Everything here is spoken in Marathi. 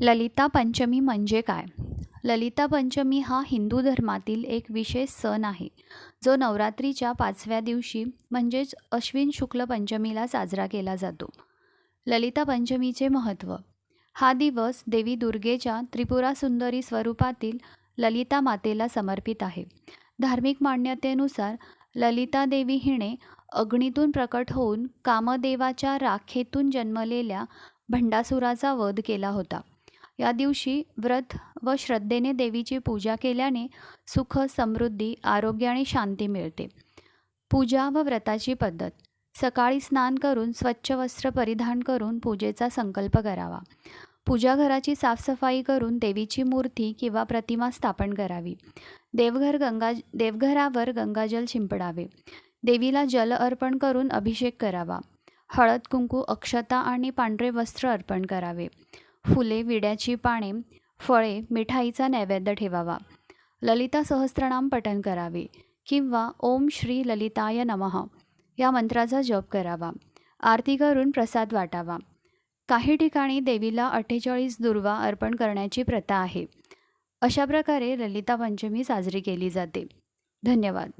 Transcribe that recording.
ललिता पंचमी म्हणजे काय? ललिता पंचमी हा हिंदू धर्मातील एक विशेष सण आहे. जो नवरात्रीच्या पाचव्या दिवशी म्हणजेच अश्विन शुक्ल पंचमीला साजरा केला जातो. ललिता पंचमीचे महत्त्व. हा दिवस देवी दुर्गेच्या त्रिपुरा सुंदरी स्वरूपातील ललिता मातेला समर्पित आहे. धार्मिक मान्यतेनुसार ललिता देवी हिने अग्नीतून प्रकट होऊन कामदेवाच्या राखेतून जन्मलेल्या भंडासुराचा वध केला होता. या दिवशी व्रत व श्रद्धेने देवीची पूजा केल्याने सुख समृद्धी आरोग्य आणि शांती मिळते. पूजा व व्रताची पद्धत. सकाळी स्नान करून स्वच्छ वस्त्र परिधान करून पूजेचा संकल्प करावा. पूजाघराची साफसफाई करून देवीची मूर्ती किंवा प्रतिमा स्थापन करावी. देवघर गंगा देवघरावर गंगाजल शिंपडावे. देवीला जल अर्पण करून अभिषेक करावा. हळद कुंकू अक्षता आणि पांढरे वस्त्र अर्पण करावे. फुले विड्याची पाने फळे मिठाईचा नैवेद्य ठेवावा. ललिता सहस्त्रनाम पठन करावे किंवा ओम श्री ललिताय नमः या मंत्राचा जप करावा. आरती करून प्रसाद वाटावा. काही ठिकाणी देवीला अठ्ठेचाळीस दुर्वा अर्पण करण्याची प्रथा आहे. अशा प्रकारे ललिता पंचमी साजरी केली जाते. धन्यवाद.